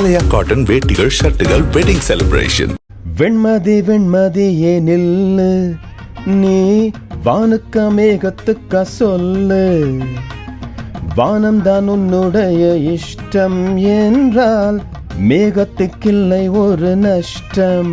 ஆலயா cotton வேட்டிகள் ஷர்ட்டுகள் wedding celebration வெண்மதி வெண்மதியே நில்லு நீ வானுக்க மேகத்துக்க சொல்லு. வானம் தான் உன்னுடைய இஷ்டம் என்றால் மேகத்துக்கில்லை ஒரு நஷ்டம்.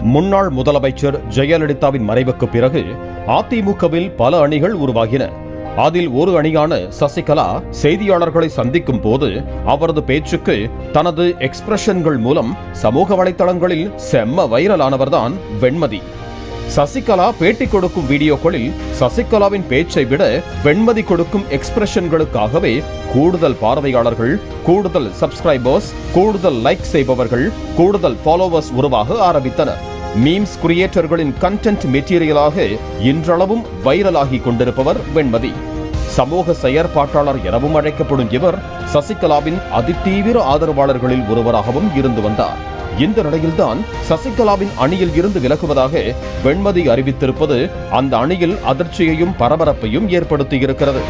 முன்னாள் முதலமைச்சர் ஜெயலலிதாவின் மறைவுக்கு பிறகு அதிமுகவில் பல அணிகள் உருவாகின. அதில் ஒரு அணியான சசிகலா செய்தியாளர்களை சந்திக்கும் போது அவரது பேச்சுக்கு தனது எக்ஸ்பிரஷன்கள் மூலம் சமூக வலைதளங்களில் செம்ம வைரலானவர்தான் வெண்மதி. சசிகலா பேட்டி கொடுக்கும் வீடியோக்களில் சசிகலாவின் பேச்சை விட வெண்மதி கொடுக்கும் எக்ஸ்பிரஷன்களுக்காகவே கூடுதல் பார்வையாளர்கள் கூடுதல் சப்ஸ்கிரைபர்ஸ் கூடுதல் லைக் செய்பவர்கள் கூடுதல் ஃபாலோவர்ஸ் உருவாக ஆரம்பித்தனர். மீம்ஸ் கிரியேட்டர்களின் கண்டென்ட் மெட்டீரியலாக இன்றளவும் வைரலாகி கொண்டிருப்பவர் வெண்மதி. சமூக செயற்பாட்டாளர் எனவும் அழைக்கப்படும் இவர் சசிகலாவின் அதிதீவிர ஆதரவாளர்களில் ஒருவராகவும் இருந்து வந்தார். இந்த நிலையில்தான் சசிகலாவின் அணியில் இருந்து விலகுவதாக வெண்மதி அறிவித்திருப்பது அந்த அணியில் அதிர்ச்சியையும் பரபரப்பையும் ஏற்படுத்தியிருக்கிறது.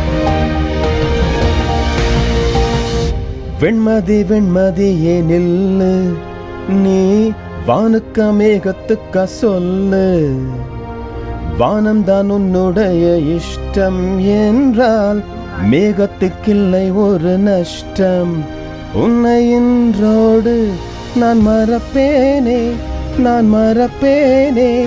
வெண்மதி வெண்மதியே நில்லு நீ வானுக்க மேகத்துக்க சொல்லு. வானம்தான் உன்னுடைய இஷ்டம் என்றால் மேகத்துக்கில்லை ஒரு நஷ்டம். உன்னை இன்றோடு நான் மறப்பேனே நான் மறப்பேனே.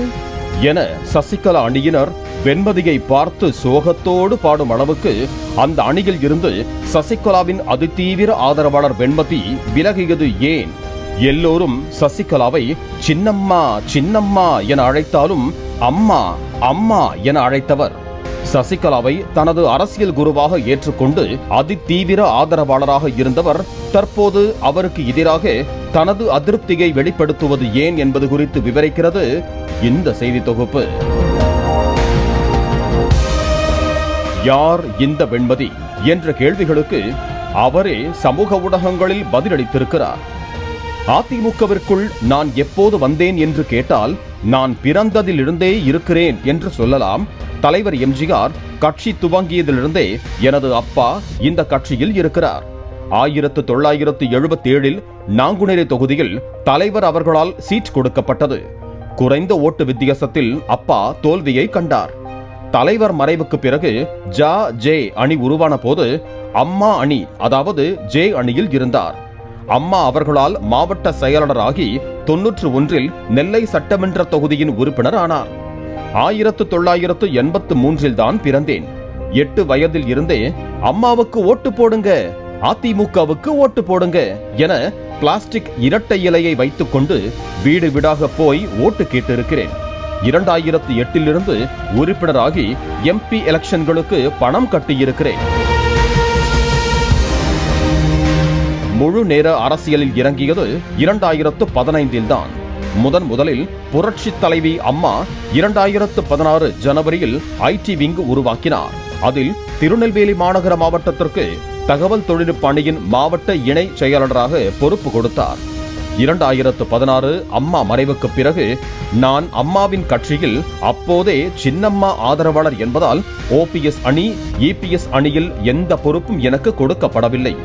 என சசிகலா அணியினர் வெண்மதியை பார்த்து சோகத்தோடு பாடும் அளவுக்கு அந்த அணியில் இருந்து சசிகலாவின் அதிதீவிர ஆதரவாளர் வெண்மதி விலகியது ஏன்? எல்லோரும் சசிகலாவை சின்னம்மா சின்னம்மா என அழைத்தாலும் அம்மா அம்மா என அழைத்தவர். சசிகலாவை தனது அரசியல் குருவாக ஏற்றுக்கொண்டு அதிதீவிர ஆதரவாளராக இருந்தவர் தற்போது அவருக்கு எதிராக தனது அதிருப்தியை வெளிப்படுத்துவது ஏன் என்பது குறித்து விவரிக்கிறது இந்த செய்தி தொகுப்பு. யார் இந்த வெண்மதி? என்ற கேள்விகளுக்கு அவரே சமூக ஊடகங்களில் பதிலளித்திருக்கிறார். அதிமுகவிற்குள் நான் எப்போது வந்தேன் என்று கேட்டால் நான் பிறந்ததிலிருந்தே இருக்கிறேன் என்று சொல்லலாம். தலைவர் எம்ஜிஆர் கட்சி துவங்கியதிலிருந்தே எனது அப்பா இந்த கட்சியில் இருக்கிறார். ஆயிரத்து தொள்ளாயிரத்து எழுபத்தி ஏழில் நாங்குநேரி தொகுதியில் தலைவர் அவர்களால் சீட் கொடுக்கப்பட்டது. குறைந்த ஓட்டு வித்தியாசத்தில் அப்பா தோல்வியை கண்டார். தலைவர் மறைவுக்கு பிறகு ஜா ஜே அணி உருவான போது அம்மா அணி அதாவது ஜே அணியில் இருந்தார். அம்மா அவர்களால் மாவட்ட செயலாளராகி தொன்னூற்று ஒன்றில் நெல்லை சட்டமன்ற தொகுதியின் உறுப்பினர் ஆனார் ஆயிரத்து தொள்ளாயிரத்து எண்பத்து மூன்றில் தான் பிறந்தேன். எட்டு வயதில் இருந்தே அம்மாவுக்கு ஓட்டு போடுங்க அதிமுகவுக்கு ஓட்டு போடுங்க என பிளாஸ்டிக் இரட்டை இலையை வைத்துக்கொண்டு வீடு வீடாக போய் ஓட்டு கேட்டிருக்கிறேன். இரண்டாயிரத்து எட்டிலிருந்து உறுப்பினராகி எம்பி எலெக்ஷன்களுக்கு பணம் கட்டியிருக்கிறேன். முழு நேர அரசியலில் இறங்கியது இரண்டாயிரத்து பதினைந்தில் தான் முதன் முதலில் புரட்சி தலைவி அம்மா இரண்டாயிரத்து பதினாறு ஜனவரியில் ஐடி விங் உருவாக்கினார். அதில் திருநெல்வேலி மாநகர மாவட்டத்திற்கு தகவல் தொழில்நுட்ப அணியின் மாவட்ட இணை செயலாளராக பொறுப்பு கொடுத்தார். இரண்டாயிரத்து பதினாறு அம்மா மறைவுக்கு பிறகு நான் அம்மாவின் கட்சியில் அப்போதே சின்னம்மா ஆதரவாளர் என்பதால் ஓபிஎஸ் அணி இபிஎஸ் அணியில் எந்த பொறுப்பும் எனக்கு கொடுக்கப்படவில்லை.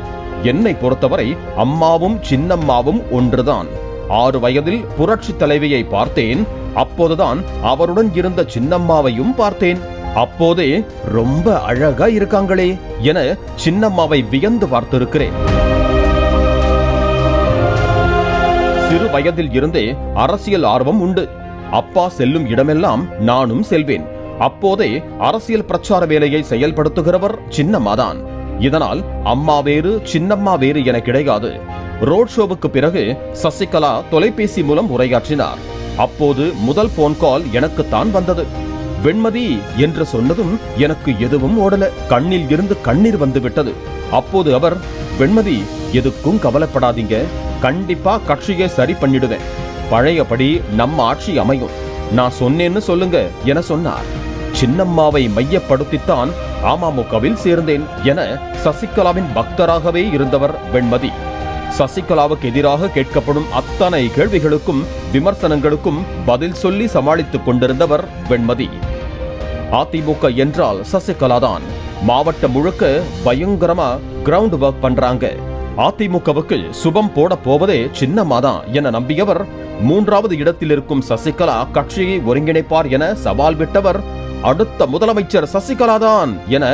என்னை பொறுத்தவரை அம்மாவும் சின்னம்மாவும் ஒன்றுதான். ஆறு வயதில் புரட்சி தலைவியை பார்த்தேன். அப்போதுதான் அவருடன் இருந்த சின்னம்மாவையும் பார்த்தேன். அப்போதே ரொம்ப அழகா இருக்காங்களே என சின்னம்மாவை வியந்து பார்த்திருக்கிறேன். சிறு வயதில் இருந்தே அரசியல் ஆர்வம் உண்டு. அப்பா செல்லும் இடமெல்லாம் நானும் செல்வேன். அப்போதே அரசியல் பிரச்சார வேலையை செயல்படுத்துகிறவர் சின்னம்மாதான். இதனால் அம்மா வேறு சின்னம்மா வேறு என கிடையாது. ரோட் ஷோவுக்கு பிறகு சசிகலா தொலைபேசி மூலம் உரையாற்றினார். அப்போது முதல் போன் கால் எனக்குத்தான் வந்தது. வெண்மதி என்று சொன்னதும் எனக்கு எதுவும் ஓடல. கண்ணில் இருந்து கண்ணீர் வந்து விட்டது அப்போது அவர் வெண்மதி எதுக்கும் கவலைப்படாதீங்க. கண்டிப்பா கட்சியை சரி பண்ணிடுவேன். பழையபடி நம்ம ஆட்சி அமையும். நான் சொன்னேன்னு சொல்லுங்க என சொன்னார். சின்னம்மாவை மையப்படுத்தித்தான் அமமுகவில் சேர்ந்தேன் என சசிகலாவின் பக்தராகவே இருந்தவர் வெண்மதி. சசிகலாவுக்கு எதிராக கேட்கப்படும் அத்தனை கேள்விகளுக்கும் விமர்சனங்களுக்கும் பதில் சொல்லி சமாளித்துக் கொண்டிருந்தவர் வெண்மதி. அதிமுக என்றால் சசிகலா தான் மாவட்டம் முழுக்க பயங்கரமா கிரவுண்ட் ஒர்க் பண்றாங்க. அதிமுகவுக்கு சுபம் போட போவதே சின்னம்மாதான் என நம்பியவர் மூன்றாவது இடத்தில் இருக்கும் சசிகலா கட்சியை ஒருங்கிணைப்பார் என சவால் விட்டவர் அடுத்த முதலமைச்சர் சசிகலா தான் என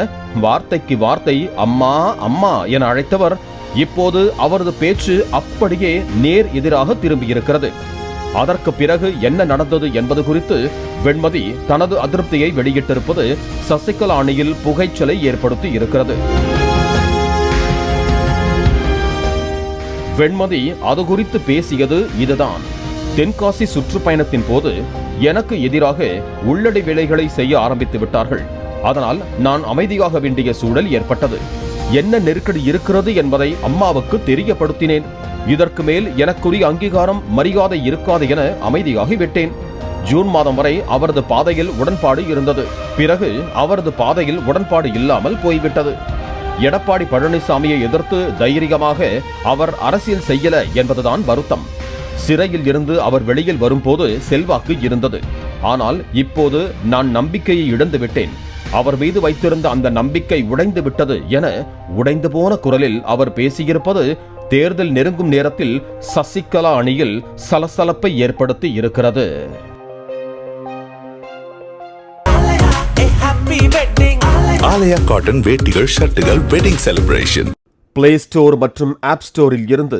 வார்த்தைக்கு வார்த்தை அம்மா அம்மா என அழைத்தவர் இப்போது அவரது பேச்சு அப்படியே நேர் எதிராக திரும்பியிருக்கிறது. அதற்கு பிறகு என்ன நடந்தது என்பது குறித்து வெண்மதி தனது அதிருப்தியை வெளியிட்டிருப்பது சசிகலா அணியில் புகைச்சலை ஏற்படுத்தி இருக்கிறது. வெண்மதி அது குறித்து பேசியது இதுதான். தென்காசி சுற்றுப்பயணத்தின் போது எனக்கு எதிராக உள்ளடி வேலைகளை செய்ய ஆரம்பித்து விட்டார்கள். அதனால் நான் அமைதியாக வேண்டிய சூழல் ஏற்பட்டது. என்ன நெருக்கடி இருக்கிறது என்பதை அம்மாவுக்கு தெரியப்படுத்தினேன். இதற்கு மேல் எனக்குரிய அங்கீகாரம் மரியாதை இருக்காது என அமைதியாகி விட்டேன். ஜூன் மாதம் வரை அவரது பாதையில் உடன்பாடு இருந்தது. பிறகு அவரது பாதையில் உடன்பாடு இல்லாமல் போய்விட்டது. எடப்பாடி பழனிசாமியை எதிர்த்து தைரியமாக அவர் அரசியல் செய்யல என்பதுதான் வருத்தம். சிறையில் இருந்து அவர் வெளியில் வரும்போது செல்வாக்கு இருந்தது. ஆனால் இப்போது நான் நம்பிக்கையை இழந்து விட்டேன். அவர் மீது வைத்திருந்த அந்த நம்பிக்கை உடைந்து விட்டது என உடைந்து போன குரலில் அவர் பேசியிருப்பது தேர்தல் நெருங்கும் நேரத்தில் சசிகலா அணியில் சலசலப்பை ஏற்படுத்தி இருக்கிறது. ஆலயா காட்டன் வேட்டிகள் ஷர்ட்டுகள் வெட்டிங் செலிப்ரேஷன் பிளே ஸ்டோர் மற்றும் ஆப் ஸ்டோரில் இருந்து